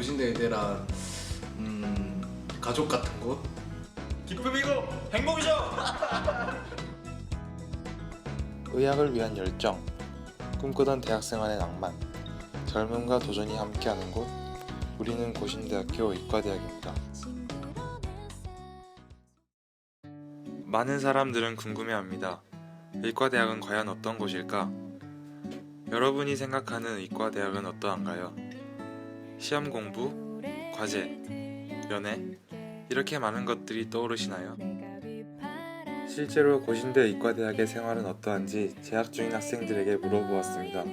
고신대 의대란 음, 가족 같은 곳? 기쁨이고 행복이죠. 의학을 위한 열정, 꿈꾸던 대학생활의 낭만, 젊음과 도전이 함께하는 곳, 우리는 고신대학교 의과대학입니다. 많은 사람들은 궁금해합니다. 의과대학은 과연 어떤 곳일까? 여러분이 생각하는 의과대학은 어떠한가요? 시험 공부, 과제, 연애, 이렇게 많은 것들이 떠오르시나요? 실제로 고신대 의과대학의 생활은 어떠한지 재학 중인 학생들에게 물어보았습니다.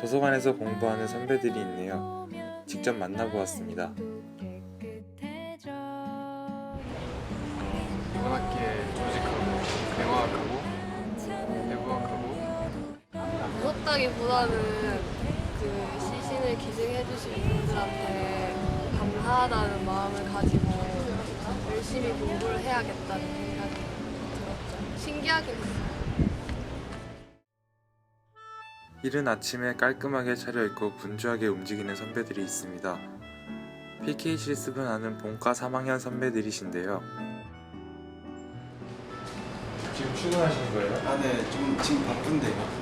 도서관에서 공부하는 선배들이 있네요. 직접 만나보았습니다. 이번 학기에 조직하고 대화학하고 내부학하고 무섭다기보다는 그 기증해 주신 분들한테 감사하다는 마음을 가지고 열심히 공부를 해야겠다는 생각이 들었죠. 신기하긴 했어요. 이른 아침에 깔끔하게 차려입고 분주하게 움직이는 선배들이 있습니다. PK 실습을 하는 본과 3학년 선배들이신데요. 지금 출근하시는 거예요? 아, 네. 좀 지금 바쁜데요.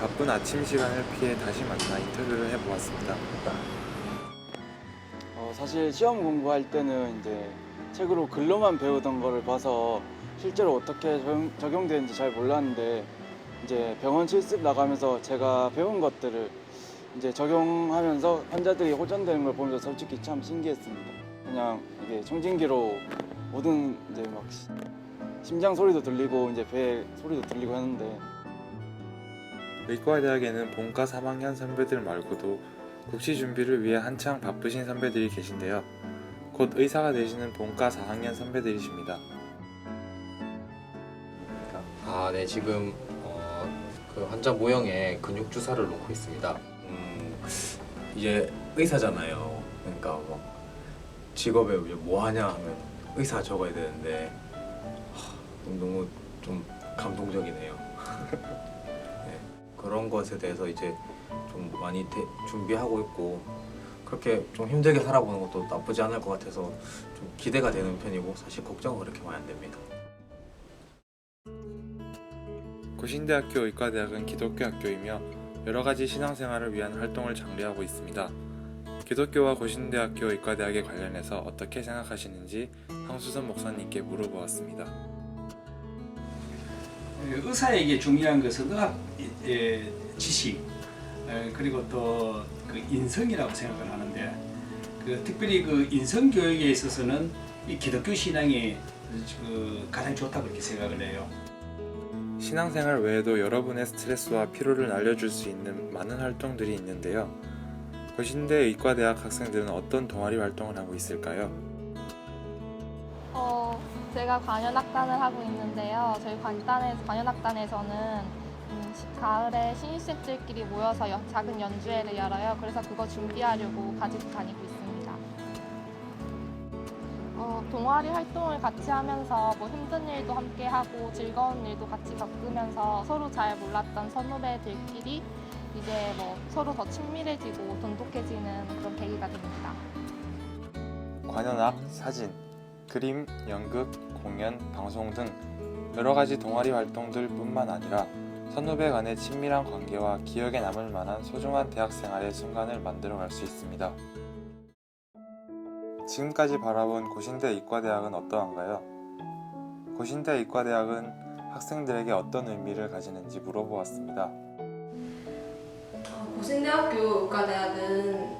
바쁜 아침 시간을 피해 다시 만나 인터뷰를 해보았습니다. 어, 사실 시험 공부할 때는 이제 책으로 글로만 배우던 거를 봐서 실제로 어떻게 적용, 적용 되는지 잘 몰랐는데 이제 병원 실습 나가면서 제가 배운 것들을 이제 적용하면서 환자들이 호전되는 걸 보면서 솔직히 참 신기했습니다. 그냥 이게 청진기로 모든 이제 막 시- 심장 소리도 들리고 이제 배 소리도 들리고 하는데 의과대학에는 본과 3학년 선배들 말고도 국시 준비를 위해 한창 바쁘신 선배들이 계신데요. 곧 의사가 되시는 본과 4학년 선배들이십니다. 아, 네, 지금 어, 그 환자 모형에 근육 주사를 놓고 있습니다. 음, 이제 의사잖아요. 그러니까 뭐 직업에 이제 뭐 하냐 하면 의사 적어야 되는데 하, 너무 좀 감동적이네요. 네, 그런 것에 대해서 이제 좀 많이 대- 준비하고 있고 그렇게 좀 힘들게 살아보는 것도 나쁘지 않을 것 같아서 좀 기대가 되는 편이고 사실 걱정은 그렇게 많이 안 됩니다. 고신대학교 의과대학은 기독교 학교이며 여러 가지 신앙생활을 위한 활동을 장려하고 있습니다. 기독교와 고신대학교 의과대학에 관련해서 어떻게 생각하시는지 황수선 목사님께 물어보았습니다. 의사에게 중요한 것은 의학 예, 지식 에, 그리고 또 그 인성이라고 생각을 하는데 그 특별히 그 인성 교육에 있어서는 이 기독교 신앙이 그 가장 좋다고 이렇게 생각을 해요. 신앙생활 외에도 여러분의 스트레스와 피로를 날려줄 수 있는 많은 활동들이 있는데요. 고신대 의과대학 학생들은 어떤 동아리 활동을 하고 있을까요? 어, 제가 관현악단을 하고 있는데요. 저희 관단에, 관현악단에서는 음, 시- 가을에 신입생들끼리 모여서 여- 작은 연주회를 열어요. 그래서 그거 준비하려고 가지고 다니고 있습니다. 어, 동아리 활동을 같이 하면서 뭐 힘든 일도 함께 하고 즐거운 일도 같이 겪으면서 서로 잘 몰랐던 선후배들끼리 이제 뭐 서로 더 친밀해지고 돈독해지는 그런 계기가 됩니다. 관현악, 사진, 그림, 연극, 공연, 방송 등 여러 가지 동아리 활동들 뿐만 아니라 선후배 간의 친밀한 관계와 기억에 남을 만한 소중한 대학 생활의 순간을 만들어 갈 수 있습니다. 지금까지 바라본 고신대 의과대학은 어떠한가요? 고신대 의과대학은 학생들에게 어떤 의미를 가지는지 물어보았습니다. 어, 고신대학교 의과대학은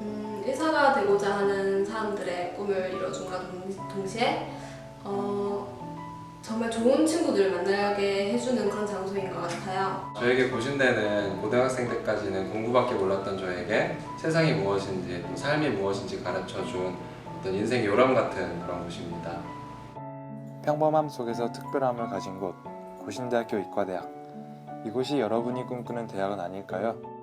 음, 의사가 되고자 하는 사람들의 꿈을 이뤄준과 동- 동시에 어, 정말 좋은 친구들을 만나게 해주는 그런 장소인 것 같아요. 저에게 고신대는 고등학생 때까지는 공부밖에 몰랐던 저에게 세상이 무엇인지 또 삶이 무엇인지 가르쳐준 어떤 인생 요람 같은 그런 곳입니다. 평범함 속에서 특별함을 가진 곳, 고신대학교 의과대학. 이곳이 여러분이 꿈꾸는 대학은 아닐까요?